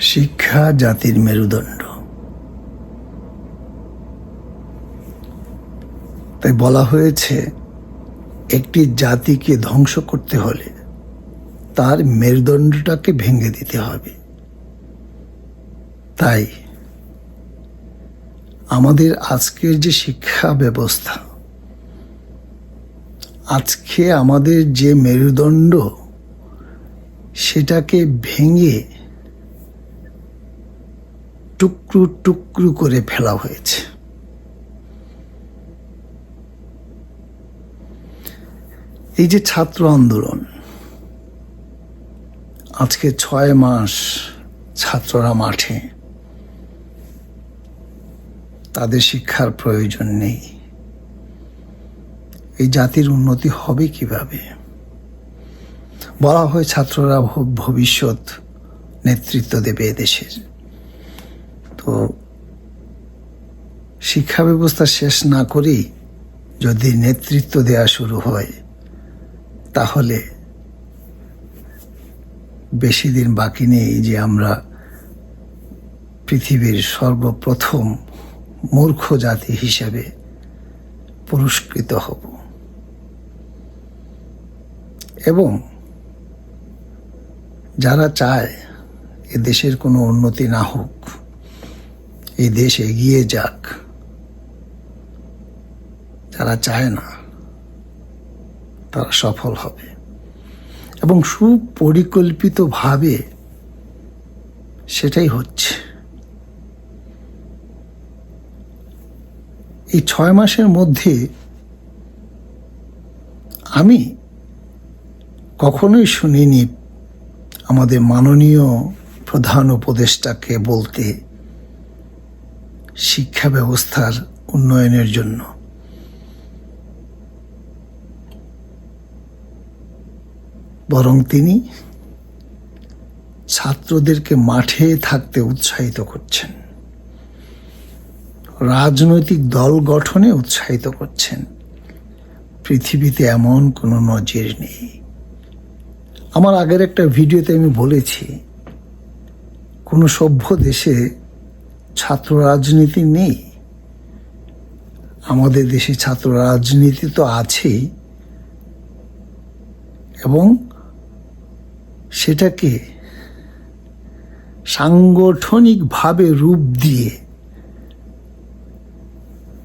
শিক্ষা জাতির মেরুদণ্ড। তাই বলা হয়েছে, একটি জাতিকে ধ্বংস করতে হলে তার মেরুদণ্ডটাকে ভেঙে দিতে হবে। তাই আমাদের আজকের যে শিক্ষা ব্যবস্থা, আজকে আমাদের যে মেরুদণ্ড, সেটাকে ভেঙে টুকরো টুকরু করে ফেলা হয়েছে। এই যে ছাত্র আন্দোলন, আজকে ছয় মাস ছাত্ররা মাঠে, তাদের শিক্ষার প্রয়োজন নেই। এই জাতির উন্নতি হবে কীভাবে? বলা হয় ছাত্ররা ভবিষ্যৎ নেতৃত্ব দেবে এদেশের। শিক্ষা ব্যবস্থা শেষ না করেই যদি নেতৃত্ব দেওয়া শুরু হয়, তাহলে বেশি দিন বাকি নেই যে আমরা পৃথিবীর সর্বপ্রথম মূর্খ জাতি হিসেবে পুরস্কৃত হব। এবং যারা চায় এ দেশের কোনো উন্নতি না হোক এই দেশ এগিয়ে যাক। যারা চায় না তারা সফল হবে। এবং সুপরিকল্পিতভাবে সেটাই হচ্ছে। এই ছয় মাসের মধ্যে আমি কখনোই শুনিনি আমাদের মাননীয় প্রধান উপদেষ্টাকে বলতে শিক্ষা ব্যবস্থার উন্নয়নের জন্য। বরং তিনি ছাত্রদেরকে মাঠে থাকতে উৎসাহিত করছেন। রাজনৈতিক দল গঠনে উৎসাহিত করছেন। পৃথিবীতে এমন কোনো নজির নেই। আমার আগের একটা ভিডিওতে আমি বলেছি, কোনো সভ্য দেশে ছাত্র রাজনীতি নেই। আমাদের দেশে ছাত্র রাজনীতি তো আছেই এবং সেটাকে সাংগঠনিকভাবে রূপ দিয়ে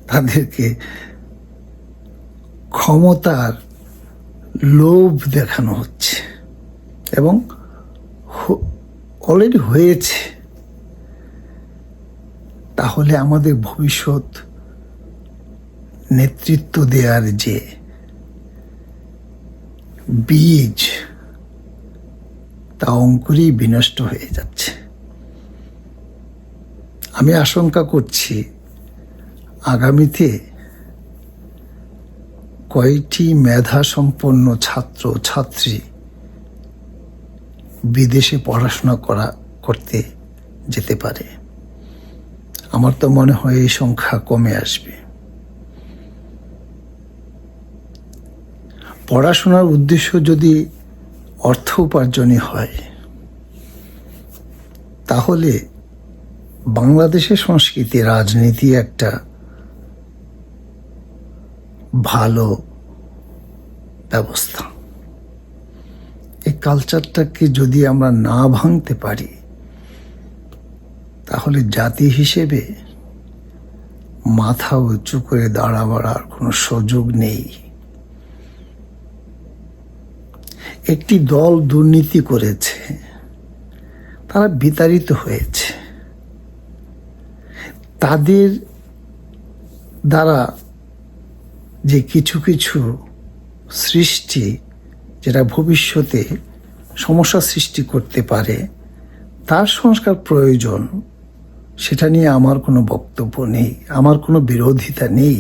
তাদেরকে ক্ষমতার লোভ দেখানো হচ্ছে এবং অলরেডি হয়েছে। তাহলে আমাদের ভবিষ্যৎ নেতৃত্ব দেওয়ার যে বীজ, তা অঙ্কুরেই বিনষ্ট হয়ে যাচ্ছে। আমি আশঙ্কা করছি আগামীতে কয়টি মেধা সম্পন্ন ছাত্র, ছাত্রী বিদেশে পড়াশোনা করা, করতে যেতে পারে। আমার তো মনে হয় এই সংখ্যা কমে আসবে। পড়াশোনার উদ্দেশ্য যদি অর্থ উপার্জনই হয়, তাহলে বাংলাদেশের সংস্কৃতি, রাজনীতি একটা ভালো ব্যবস্থা। এই কালচারটাকে যদি আমরা না ভাঙতে পারি তাহলে জাতি হিসেবে মাথা উঁচু করে দাঁড়াবার আর কোনো সুযোগ নেই। একটি দল দুর্নীতি করেছে, তারা বিতাড়িত হয়েছে। তাদের দ্বারা যে কিছু কিছু সৃষ্টি, যেটা ভবিষ্যতে সমস্যা সৃষ্টি করতে পারে, তার সংস্কার প্রয়োজন। সেটা নিয়ে আমার কোনো বক্তব্য নেই, আমার কোনো বিরোধিতা নেই।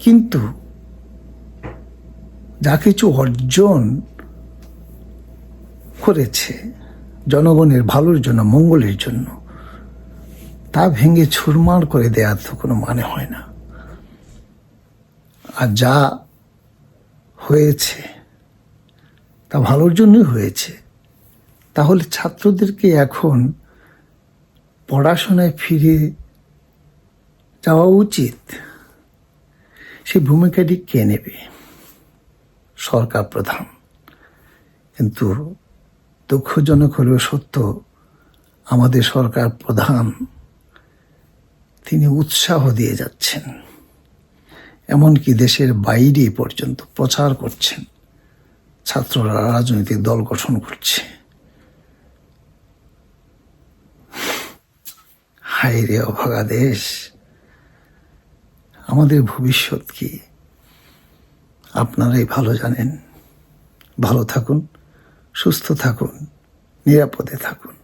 কিন্তু যা কিছু অর্জন করেছে জনগণের ভালোর জন্য, মঙ্গলের জন্য, তা ভেঙে ছুরমার করে দেওয়ার তো কোনো মানে হয় না। আর যা হয়েছে, তা ভালোর জন্যই হয়েছে। তাহলে ছাত্রদেরকে এখন পড়াশোনায় ফিরে যাওয়া উচিত। সেই ভূমিকাটি কে নেবে? সরকার প্রধান। কিন্তু দুঃখজনক হলেও সত্য, আমাদের সরকার প্রধান তিনি উৎসাহ দিয়ে যাচ্ছেন। এমনকি দেশের বাইরে পর্যন্ত প্রচার করছেন। ছাত্ররা রাজনৈতিক দল গঠন করছে। হায় রে অভাগা দেশ, আমাদের ভবিষ্যৎ কি? আপনারাই ভালো জানেন। ভালো থাকুন, সুস্থ থাকুন, নিরাপদে থাকুন।